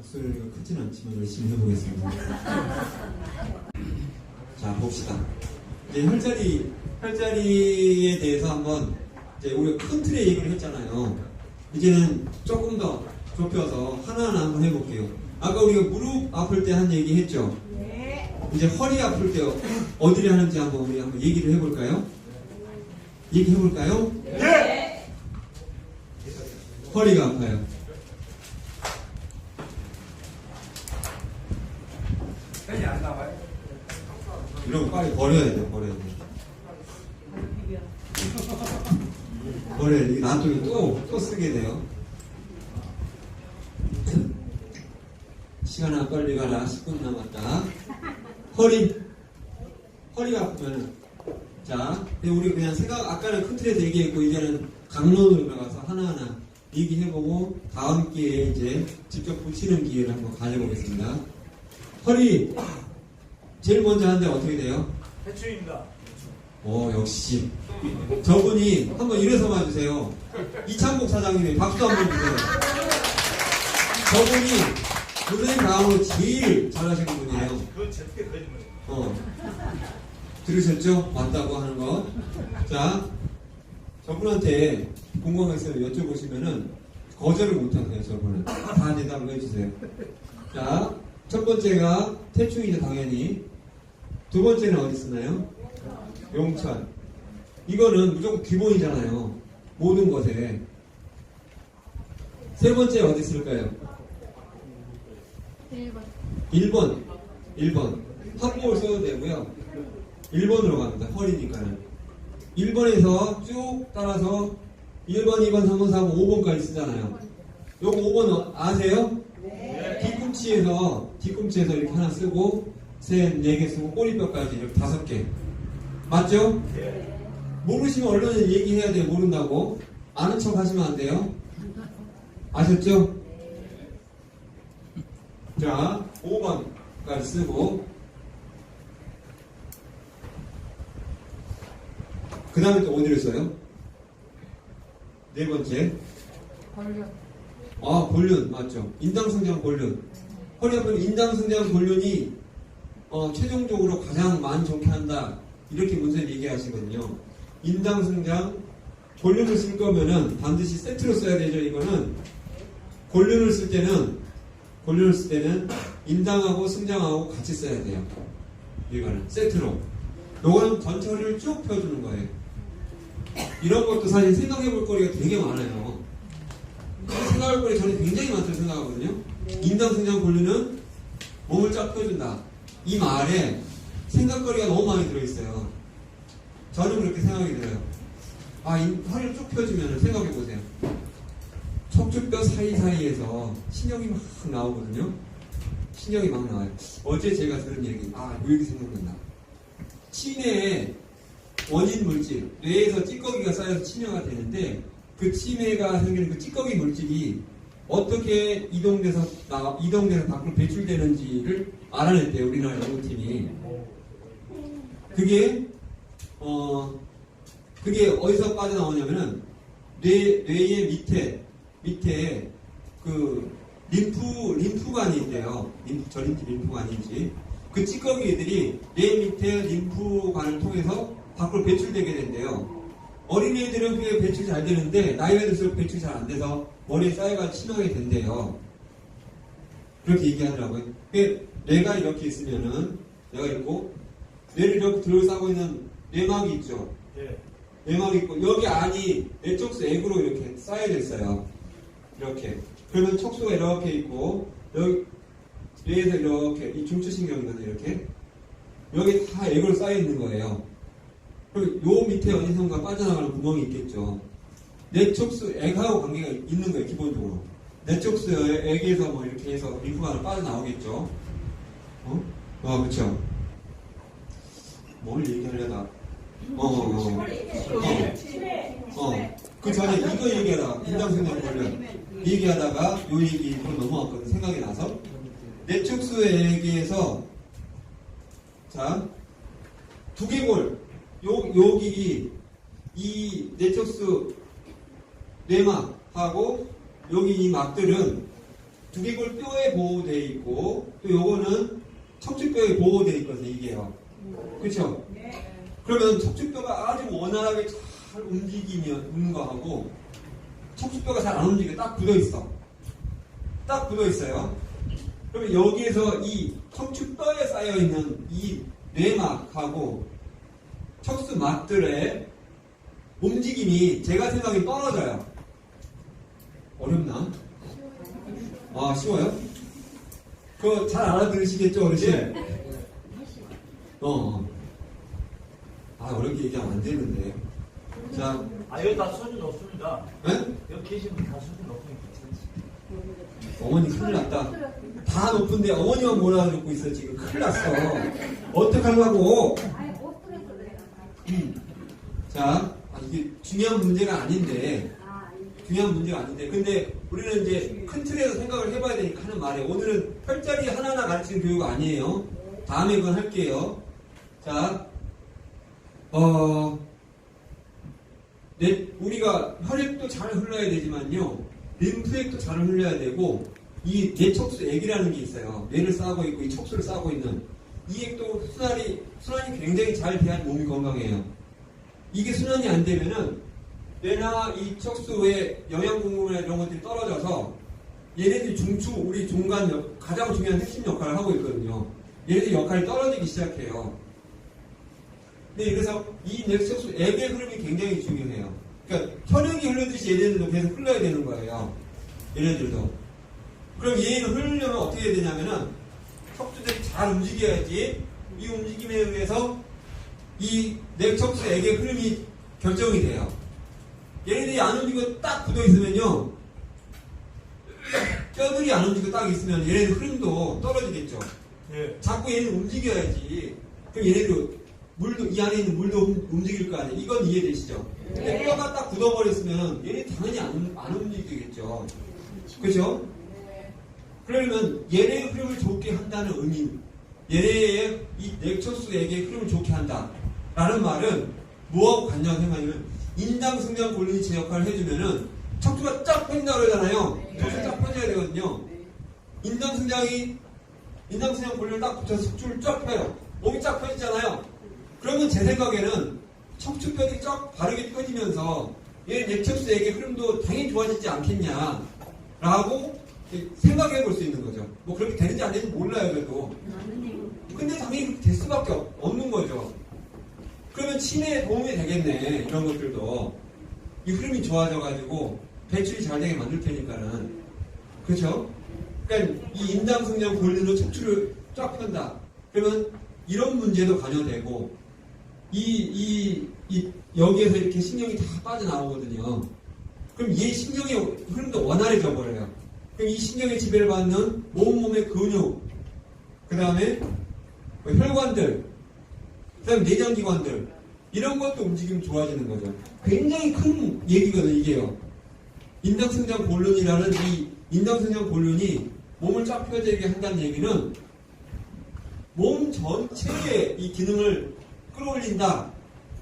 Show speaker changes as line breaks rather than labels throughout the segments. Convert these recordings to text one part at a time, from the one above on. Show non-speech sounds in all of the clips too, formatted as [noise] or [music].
박수가 크진 않지만 열심히 해보겠습니다. 자, 봅시다. 이제 혈자리, 혈자리에 대해서 한번 이제 우리가 큰 틀의 얘기를 했잖아요. 이제는 조금 더 좁혀서 하나하나 한번 해볼게요. 아까 우리가 무릎 아플 때 한 얘기 했죠? 이제 허리 아플 때 어디를 하는지 한번 우리 한번 얘기를 해볼까요? 얘기해볼까요? 허리가 아파요.
펜이 안 나와요?
거 빨리 버려야 돼, 버려야 돼. 버려야 돼. 나중에 또, 또 쓰게 돼요. 시간 안 빨리 가라. 10분 남았다. 허리. 허리가 아프면 자, 우리 그냥 생각, 아까는 큰 틀에서 얘기했고, 이제는 강론으로 들어가서 하나하나 얘기해보고, 다음 기회에 이제 직접 붙이는 기회를 한번 가져보겠습니다. 허리. 제일 먼저 하는데 어떻게 돼요?
해충입니다.
오, 역시. 저분이 한번 일어서봐 주세요. 이창복 사장님이 박수 한번 주세요. 저분이 선생님 다음으로 제일 잘하시는 분이에요.
그건.
어. 들으셨죠? 맞다고 하는 거. 자, 저분한테 궁금한 있으면 여쭤보시면은 거절을 못하세요, 저분은. 다 대답을 해주세요. 자, 첫 번째가 태충이죠, 당연히. 두 번째는 어디 쓰나요? 용천. 이거는 무조건 기본이잖아요. 모든 것에. 세 번째 어디 쓸까요?
1번
1번. 1번. 합법을 써도 되고요. 1번으로 갑니다. 허리니까는. 1번에서 쭉 따라서 1번, 2번, 3번, 4번, 5번까지 쓰잖아요. 요거 5번 아세요? 뒤꿈치에서, 뒤꿈치에서 이렇게 하나 쓰고, 셋, 네개 쓰고, 꼬리뼈까지 이렇게 다섯 개. 맞죠? 모르시면 얼른 얘기해야 돼요. 모른다고. 아는 척 하시면 안 돼요. 아셨죠? 자, 5번까지 쓰고, 그 다음에 또 어디를 써요? 네 번째.
벌려
아, 볼륜, 맞죠. 인당성장 볼륜. 허리 아픈 인당성장 볼륜이, 어, 최종적으로 가장 많이 좋게 한다. 이렇게 문제를 얘기하시거든요. 인당 성장, 볼륜을 쓸 거면은 반드시 세트로 써야 되죠, 이거는. 볼륜을 쓸 때는, 볼륜을 쓸 때는 인당하고 승장하고 같이 써야 돼요. 이거는 세트로. 요거는 전처리를 쭉 펴주는 거예요. 이런 것도 사실 생각해 볼 거리가 되게 많아요. 생각할 거리 저는 굉장히 많다고 생각하거든요. 인당 승장 본류는 몸을 쫙 펴준다. 이 말에 생각거리가 너무 많이 들어있어요. 저는 그렇게 생각이 들어요. 아, 이 허리를 쭉 펴주면 생각해 보세요. 척추뼈 사이사이에서 신경이 막 나오거든요. 신경이 막 나와요. 어제 제가 들은 얘기, 아, 요 얘기 생각난다. 치매의 원인 물질, 뇌에서 찌꺼기가 쌓여서 치매가 되는데 그 치매가 생기는 그 찌꺼기 물질이 어떻게 이동돼서 나, 이동돼서 밖으로 배출되는지를 알아냈대요 우리나라 연구팀이 그게 어 그게 어디서 빠져나오냐면은 뇌 뇌의 밑에 밑에 그 림프 림프관이 있대요 림프 저림프 림프관인지 그 찌꺼기들이 뇌 밑에 림프관을 통해서 밖으로 배출되게 된대요. 어린이들은 그게 배출 잘 되는데 나이가 들수록 배출이 잘안 돼서 머리에 쌓여가 심하게 된대요. 그렇게 얘기하더라고요. 그 뇌가 이렇게 있으면은 뇌가 있고 뇌를 이렇게 둘러싸고 있는 뇌막이 있죠.
예.
뇌막이 있고 여기 안이 뇌 척수 액으로 이렇게 쌓여져 있어요. 이렇게. 그러면 척수가 이렇게 있고 여기 뇌에서 이렇게 이 중추신경이거든요. 이렇게 여기 다 액으로 쌓여 있는 거예요. 그리고 요 밑에 어디선가 빠져나가는 구멍이 있겠죠. 내촉수 액하고 관계가 있는 거예요, 기본적으로. 내촉수 액에서 뭐 이렇게 해서 림프가 빠져나오겠죠. 어? 아, 그쵸. 뭘 얘기하려다. 어, 어, 어. 어. 어. 그 전에 이거 얘기하다가, 인당생장 관련 얘기하다가 요 얘기로 넘어왔거든, 생각이 나서. 내촉수 액에서, 자, 두개골, 요, 여기 이 내척수 뇌막하고 여기 이 막들은 두개골 뼈에 보호되어 있고 또 요거는 척추뼈에 보호되어 있거든요. 이게요. 그렇죠? 그러면 척추뼈가 아주 원활하게 잘 움직이면 있는 거하고 척추뼈가 잘 안 움직여 딱 굳어 있어. 딱 굳어 있어요. 그러면 여기에서 이 척추뼈에 쌓여 있는 이 뇌막하고 척수막들의 움직임이 제가 생각에 떨어져요. 어렵나? 아 쉬워요? 그거 잘 알아들으시겠죠 어르신? 어, 어. 아 어렵게 얘기하면 안 되는데. 자,
아, 여기 다 수준 높습니다.
에?
여기 계신 분 다 수준 높으니까.
어머니 큰일 났다. 다 높은데 어머니만 몰아 듣고 있어 지금 큰일 났어. 어떡하려고?
아니 못 들어서 그래요.
자, 아, 이게 중요한 문제가 아닌데,
아,
중요한 문제가 아닌데, 근데 우리는 이제 큰 틀에서 생각을 해봐야 되니까 하는 말이에요. 오늘은 혈자리 하나하나 가르치는 교육 아니에요. 다음에 그건 할게요. 자, 어, 네, 우리가 혈액도 잘 흘러야 되지만요, 림프액도 잘 흘러야 되고, 이 뇌척수 액이라는 게 있어요. 뇌를 싸고 있고, 이 척수를 싸고 있는. 이 액도 순환이, 순환이 굉장히 잘 돼야 몸이 건강해요. 이게 순환이 안 되면은 뇌나 이 척수의 영양 공급이나 이런 것들이 떨어져서 얘네들이 중추 우리 중간 역- 가장 중요한 핵심 역할을 하고 있거든요. 얘네들 역할이 떨어지기 시작해요. 근데 그래서 이 뇌척수 액의 흐름이 굉장히 중요해요. 그러니까 혈액이 흐르듯이 얘네들도 계속 흘러야 되는 거예요. 얘네들도. 그럼 얘는 흐르려면 어떻게 해야 되냐면은 척추들이 잘 움직여야지 이 움직임에 의해서 이 넥척수에게 흐름이 결정이 돼요. 얘네들이 안 움직이고 딱 굳어 있으면요. [clears throat] 뼈들이 안 움직이고 딱 있으면 얘네들 흐름도 떨어지겠죠.
예.
자꾸 얘네들 움직여야지. 그럼 얘네들 물도, 이 안에 있는 물도 움- 움직일 거 아니에요. 이건 이해되시죠? 근데 뼈가 딱 굳어버렸으면 얘네 당연히 안, 안 움직이겠죠. 그죠? 그러면 얘네의 흐름을 좋게 한다는 의미, 얘네의 이 넥처스에게 흐름을 좋게 한다. 라는 말은 뭐하고 관련 생각하냐면 인당 승장 골린이 제 역할을 해주면은 척추가 쫙 펴진다 그러잖아요. 척추 쫙 펴져야 되거든요. 인당 승장이 인당 승장 골린을 딱 붙여서 척추를 쫙 펴요. 몸이 쫙 펴지잖아요. 그러면 제 생각에는 척추뼈들이 쫙 바르게 펴지면서 얘 넥처스에게 흐름도 당연히 좋아지지 않겠냐. 라고 생각해 볼 수 있는 거죠. 뭐 그렇게 되는지 안 되는지 몰라요, 그래도. 근데 당연히 그렇게 될 수밖에 없- 없는 거죠. 그러면 치매에 도움이 되겠네, 이런 것들도. 이 흐름이 좋아져가지고 배출이 잘 되게 만들 테니까는. 그렇죠? 그러니까 이 인당승장 골든으로 척추를 쫙 편다. 그러면 이런 문제도 관여되고, 이, 이, 이, 여기에서 이렇게 신경이 다 빠져나오거든요. 그럼 얘 신경의 흐름도 원활해져 버려요. 그럼 이 신경의 지배를 받는 온몸의 근육, 그 다음에 혈관들, 그 다음에 내장 기관들, 이런 것도 움직임이 좋아지는 거죠. 굉장히 큰 얘기거든요, 이게요. 인당승장 골륜이라는 이 인당승장 골륜이 몸을 쫙 펴지게 한다는 얘기는 몸 전체의 이 기능을 끌어올린다,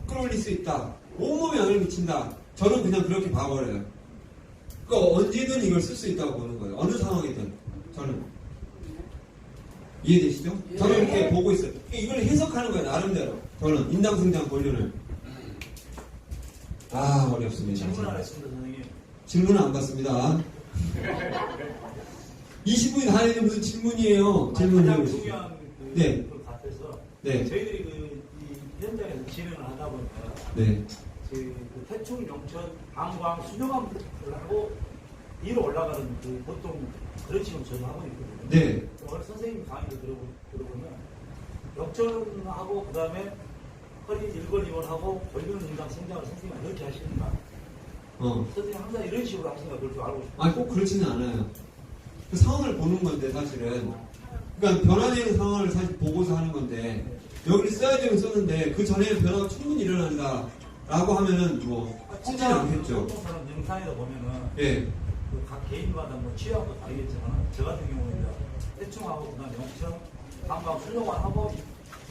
끌어올릴 수 있다, 온몸에 영향을 미친다. 저는 그냥 그렇게 봐버려요. 그러니까 언제든 이걸 쓸 수 있다고 보는 거예요. 어느 상황이든 저는 이해되시죠? 저는 이렇게 보고 있어요. 이걸 해석하는 거예요 나름대로. 저는 인당승장 권륜을 아 어렵습니다.
질문 안 했습니다, 선생님.
질문은 안 받습니다. 20분이 다 했는데 무슨 질문이에요? 질문 해보시죠.
그
네.
것 같아서
네.
저희들이 그, 이 현장에서 진행을 하다 보니까
네.
그, 그 태충, 용천, 방광, 수정암을 하고 위로 올라가는 그 보통 그런 식으로 저는 하고 있거든요.
네.
오늘 선생님 강의를 들어보, 들어보면 역전하고 그 다음에 허리 일번이번하고 골륜 인강 성장을 선생님이 이렇게 하시는가?
어.
선생님 항상 이런 식으로 하시는가 그걸 좀 알고 싶어요.
아니 꼭 그렇지는 않아요. 그 상황을 보는 건데 사실은. 그러니까 변화되는 상황을 사실 보고서 하는 건데 여기를 써야지는 썼는데 그 전에 변화가 충분히 일어난다 라고 하면은 뭐 쓰지는 않겠죠.
보통 사람 영상에다 보면은
예.
그 각 개인마다 뭐 취향도 다르겠지만 저 같은 경우는 대충하고 그다음 영청, 방방 수정만 하고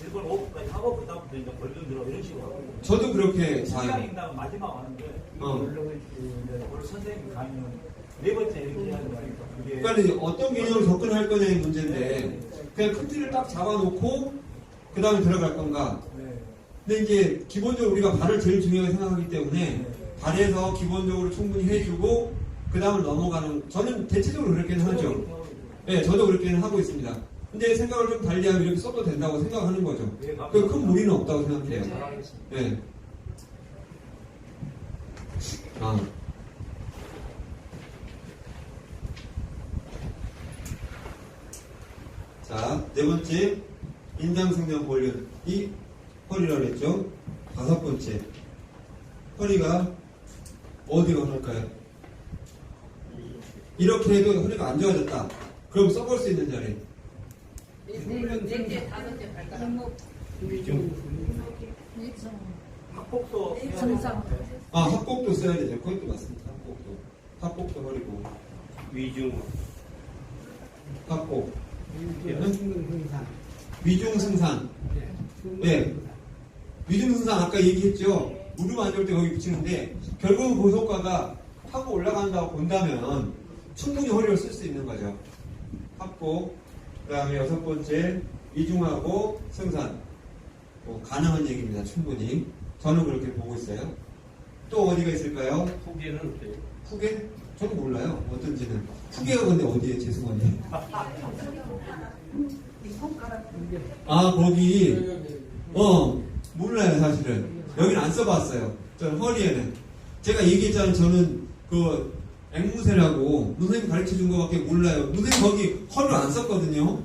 1번 5분까지 하고 그다음부터 이제 골륜 들어 이런 식으로 하고
저도 그렇게
취향
봐요.
인당 마지막 하는데
어.
그 이제 오늘 선생님 강의는 네 번째 이렇게 하는 거니까 그게
그러니까 어떤 개념으로 접근할 거냐의 문제인데 그냥 큰 틀을 딱 잡아놓고 그 다음에 들어갈 건가
네.
근데 이제 기본적으로 우리가 발을 제일 중요하게 생각하기 때문에
네.
발에서 기본적으로 충분히 해주고 그 다음을 넘어가는 저는 대체적으로 그렇게는 하죠 네, 저도 그렇게는 하고 있습니다 근데 생각을 좀 달리하면 이렇게 써도 된다고 생각하는 거죠
네,
그큰 무리는 없다고 생각해요
잘하겠습니다.
네. 아. 자, 네 번째, 인장승장 볼륨. 이 허리라고 했죠? 다섯 번째, 허리가 어디가 그럴까요? 이렇게 해도 허리가 안 좋아졌다. 그럼 써볼 수 있는 자리.
넷째, 다섯째 발가락.
학폭도 해야
정상.
되는데.
아, 합곡도 써야 되죠. 그것도 맞습니다. 합곡도. 합곡도 허리고.
위중
합곡.
흥상
위중승산. 네. 위중승산 아까 얘기했죠. 무릎 안 좋을 때 거기 붙이는데 결국은 그 효과가 하고 올라간다고 본다면 충분히 허리를 쓸 수 있는 거죠. 합곡. 그 다음에 여섯 번째 위중하고 승산. 뭐 가능한 얘기입니다. 충분히. 저는 그렇게 보고 있어요. 또 어디가 있을까요?
후계는 어때요?
후계? 저도 몰라요. 어떤지는. 후계가 근데 어디에 죄송한데. 아, 거기. 어, 몰라요, 사실은. 여기는 안 써봤어요. 저는 허리에는. 제가 얘기했잖아요. 저는 그 앵무새라고 선생님 가르쳐 준 거밖에 몰라요. 선생님 거기 허리를 안 썼거든요.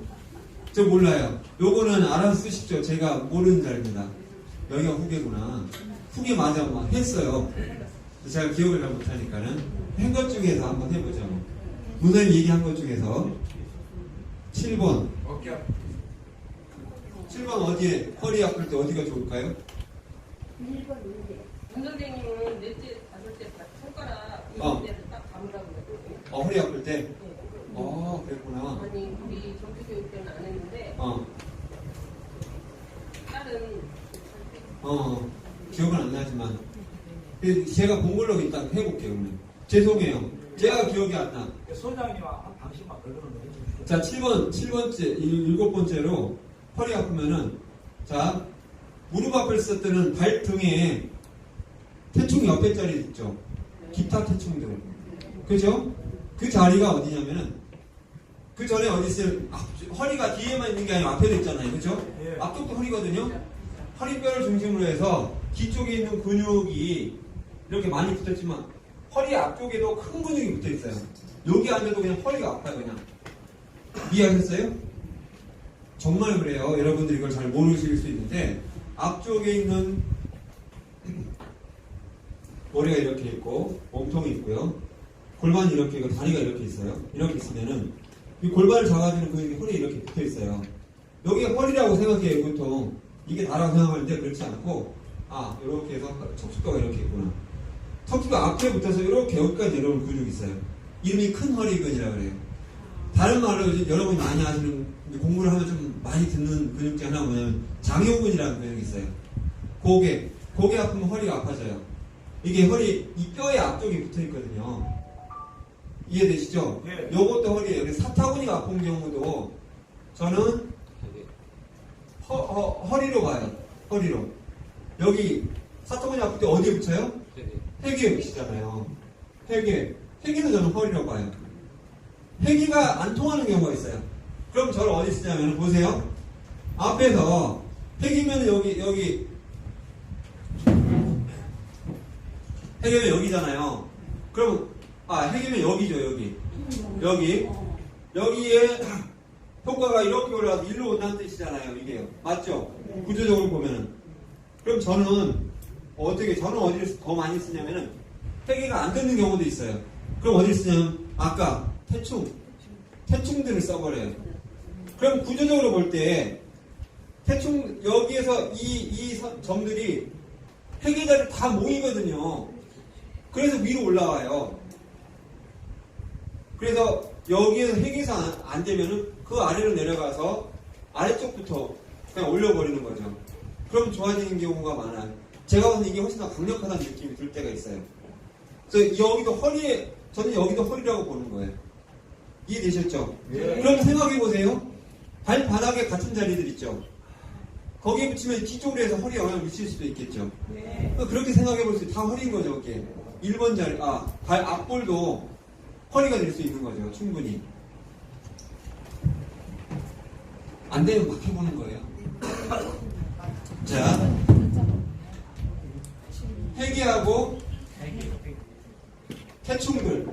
저 몰라요. 요거는 알아서 쓰십시오. 제가 모르는 자리입니다. 여기가 후계구나. 후계 맞아, 막 했어요. 제가 기억을 잘 못하니까는. 한 것 중에서 한번 해보죠. 선생님 얘기한 것 중에서 7번.
어깨
7번 어디에, 허리 아플 때 어디가 좋을까요?
일번
문 선생님은 넷째, 다섯째 발- 손가락
어.
이런 데를 딱 감으라고 그러거든요.
어, 허리 아플 때?
네.
어, 그랬구나.
아니, 우리 정규교육 때는 안 했는데,
어,
딸은
어, 기억은 안 나지만. 그 제가 본 걸로 일단 해볼게요, 그러면. 죄송해요. 제가 기억이 안 나.
소장님 한 당신만 걸러는 거.
자, 7번, 7번째, 일곱 번째로 허리 아프면은, 자, 무릎 아플 때는 발등에 태충 옆에 자리 있죠. 기타 태충들. 그죠? 그 자리가 어디냐면은, 그 전에 어디 있어요? 앞, 허리가 뒤에만 있는 게 아니고 앞에도 있잖아요. 그죠?
예.
앞쪽도 허리거든요. 허리뼈를 중심으로 해서 뒤쪽에 있는 근육이 이렇게 많이 붙었지만 허리 앞쪽에도 큰 근육이 붙어 있어요. 여기 앉아도 그냥 허리가 아파요, 그냥. 이해하셨어요? 정말 그래요. 여러분들이 이걸 잘 모르실 수 있는데 앞쪽에 있는 머리가 이렇게 있고 몸통이 있고요. 골반이 이렇게 있고 다리가 이렇게 있어요. 이렇게 있으면은 이 골반을 잡아주는 근육이 허리에 이렇게 붙어 있어요. 여기가 허리라고 생각해요, 보통. 이게 다라고 생각하는데 그렇지 않고 아, 이렇게 해서 척추뼈가 이렇게 있구나. 척추뼈 앞에 붙어서 이렇게 여기까지 내려오는 근육이 있어요. 이름이 큰 허리근이라고 그래요. 다른 말로 여러분이 많이 아시는 공부를 하면 좀 많이 듣는 근육 중에 하나가 뭐냐면 장요근이라는 근육이 있어요. 고개, 고개 아프면 허리가 아파져요. 이게 허리, 이 뼈의 앞쪽에 붙어 있거든요. 이해되시죠?
예.
요것도 허리에 여기 사타구니가 아픈 경우도 저는 허, 허, 허리로 가요. 허리로. 여기 사타구니 아플 때 어디에 붙여요? 회귀에 붙이잖아요. 회귀. 회귀는 저는 허리로 봐요. 회귀가 안 통하는 경우가 있어요. 그럼 저를 어디 쓰냐면 보세요. 앞에서 회귀면 여기 여기 회귀면 여기잖아요. 그럼 아 회귀면 여기죠 여기 여기 여기에 [clears throat] 효과가 이렇게 올라가서 일로 온다는 뜻이잖아요 이게요 맞죠? 구조적으로 보면은 그럼 저는 어떻게 저는 어디를 더 많이 쓰냐면은 회귀가 안 되는 경우도 있어요. 그럼 어디를 쓰냐면 아까 태충 태충들을 써버려요. 그럼 구조적으로 볼 때 태충 여기에서 이, 이 선- 점들이 회계자를 다 모이거든요. 그래서 위로 올라와요. 그래서 여기에서 회계사 안, 안 되면은 그 아래로 내려가서 아래쪽부터 그냥 올려버리는 거죠. 그럼 좋아지는 경우가 많아요. 제가 보는 이게 훨씬 더 강력하다는 느낌이 들 때가 있어요. 그래서 여기도 허리에 저는 여기도 허리라고 보는 거예요. 이해되셨죠?
예.
그럼 생각해 보세요. 발바닥에 같은 자리들 있죠. 거기에 붙이면 뒤쪽으로 해서 허리에 영향을 미칠 수도 있겠죠. 그러니까 그렇게 생각해 볼 수 있어요. 다 허리인 거죠, 이게. 1번 자리, 아, 발 앞볼도 허리가 될 수 있는 거죠, 충분히. 안 되면 막 해보는 거예요. [laughs] 자, 회귀하고 태충들.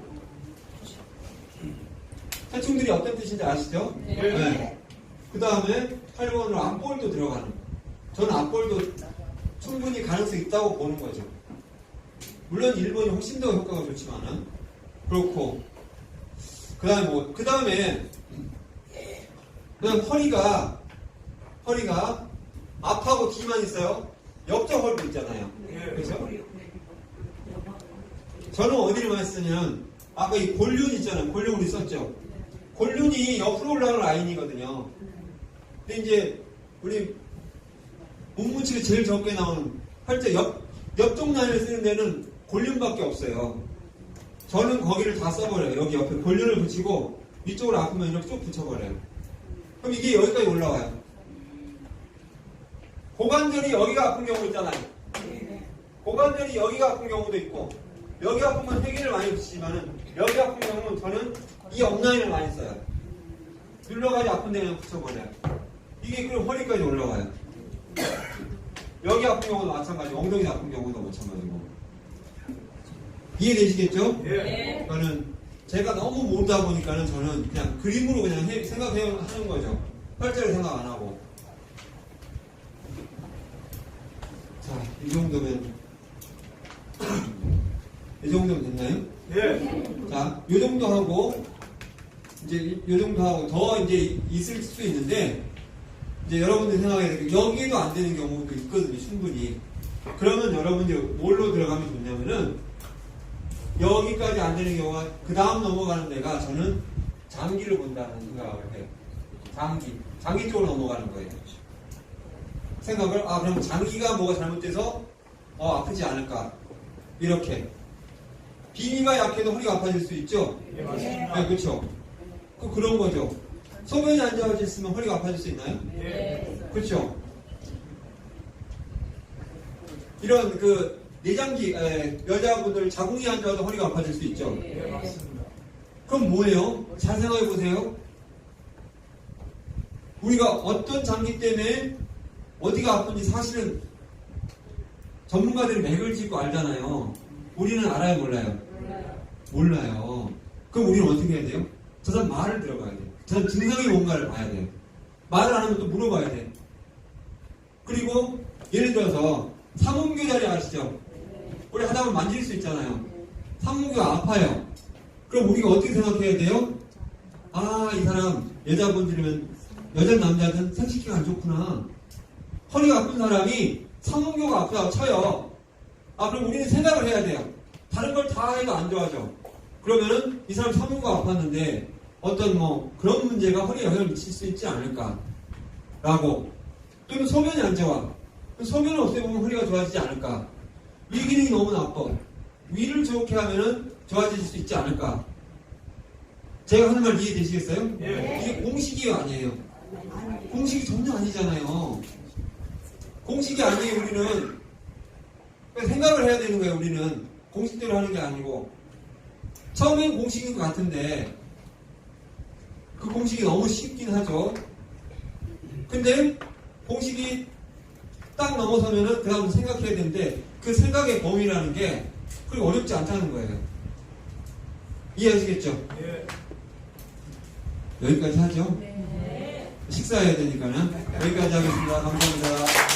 태충들이 어떤 뜻인지 아시죠?
네.
그 다음에 8번으로 앞볼도 들어가는. 저는 앞볼도 충분히 가능성이 있다고 보는 거죠. 물론 1번이 훨씬 더 효과가 좋지만은. 그렇고. 그 다음에 뭐, 그 다음에, 그 다음 허리가, 허리가 앞하고 뒤만 있어요. 옆쪽 허리도 있잖아요.
예.
그죠? 저는 어디를 많이 쓰냐면, 아까 이 골륜 있잖아요. 골륜 우리 썼죠? 골륜이 옆으로 올라가는 라인이거든요. 근데 이제, 우리, 문문치가 제일 적게 나오는, 활자 옆, 옆쪽 라인을 쓰는 데는 골륜밖에 없어요. 저는 거기를 다 써버려요. 여기 옆에 골륜을 붙이고, 위쪽으로 아프면 이렇게 쭉 붙여버려요. 그럼 이게 여기까지 올라와요. 고관절이 여기가 아픈 경우 있잖아요. 고관절이 여기가 아픈 경우도 있고 여기 아프면 회기를 많이 붙이지만은 여기 아픈 경우는 저는 이 업라인을 많이 써요. 눌러가지고 아픈 데 그냥 붙여버려요. 이게 그럼 허리까지 올라와요. 여기 아픈 경우도 마찬가지, 엉덩이 아픈 경우도 마찬가지고. 이해되시겠죠?
예.
그거는 제가 너무 모르다 보니까는 저는 그냥 그림으로 그냥 해- 생각해 하는 거죠. 활자를 생각 안 하고. 자, 이 정도면 [clears throat] 이 정도면 됐나요?
예.
자, 요 정도 하고 이제 요 정도 하고 더 이제 있을 수 있는데 이제 여러분들 게 여기에도 안 되는 경우도 있거든요, 충분히. 그러면 여러분들이 뭘로 들어가면 좋냐면은 여기까지 안 되는 경우가 그 다음 넘어가는 데가 저는 장기를 본다는 생각을 해요. 장기, 장기 쪽으로 넘어가는 거예요. 생각을 아 그럼 장기가 뭐가 잘못돼서 어 아프지 않을까 이렇게 비위가 약해도 허리가 아파질 수 있죠.
예, 맞습니다.
네, 그렇죠. 그 그런 거죠. 소변이 안 좋아졌으면 허리가 아파질 수 있나요?
예.
그렇죠. 이런 그 내장기 에, 여자분들 자궁이 안 좋아도 허리가 아파질 수 있죠.
예, 맞습니다.
그럼 뭐예요? 잘 생각해 보세요. 우리가 어떤 장기 때문에 어디가 아픈지 사실은 전문가들이 맥을 짚고 알잖아요. 우리는 알아요, 몰라요? 몰라요. 그럼 우리는 어떻게 해야 돼요? 저 사람 말을 들어봐야 돼요. 저 사람 증상이 뭔가를 봐야 돼요. 말을 안 하면 또 물어봐야 돼요. 그리고 예를 들어서 삼음교 자리 아시죠? 우리 하다 보면 만질 수 있잖아요. 삼음교가 아파요. 그럼 우리가 어떻게 생각해야 돼요? 아, 이 사람 여자분들이면 여자 남자든 생식기가 안 좋구나. 허리가 아픈 사람이 삼음교가 아프다고 쳐요. 아, 그럼 우리는 생각을 해야 돼요. 다른 걸 다 해도 안 좋아져. 그러면은 이 사람 삼음교가 아팠는데 어떤 뭐 그런 문제가 허리에 영향을 미칠 수 있지 않을까. 라고. 또는 소변이 안 좋아. 소변을 어떻게 보면 허리가 좋아지지 않을까. 위 기능이 너무 나빠. 위를 좋게 하면은 좋아질 수 있지 않을까. 제가 하는 말 이해되시겠어요?
예.
이게 공식이 아니에요. 공식이 전혀 아니잖아요. 공식이 아니에요, 우리는. 그러니까 생각을 해야 되는 거예요, 우리는. 공식대로 하는 게 아니고. 처음엔 공식인 것 같은데, 그 공식이 너무 쉽긴 하죠. 근데, 공식이 딱 넘어서면은, 그 다음 생각해야 되는데, 그 생각의 범위라는 게, 그리 어렵지 않다는 거예요. 이해하시겠죠?
예.
여기까지 하죠? 식사해야 되니까는. 여기까지 하겠습니다. 감사합니다.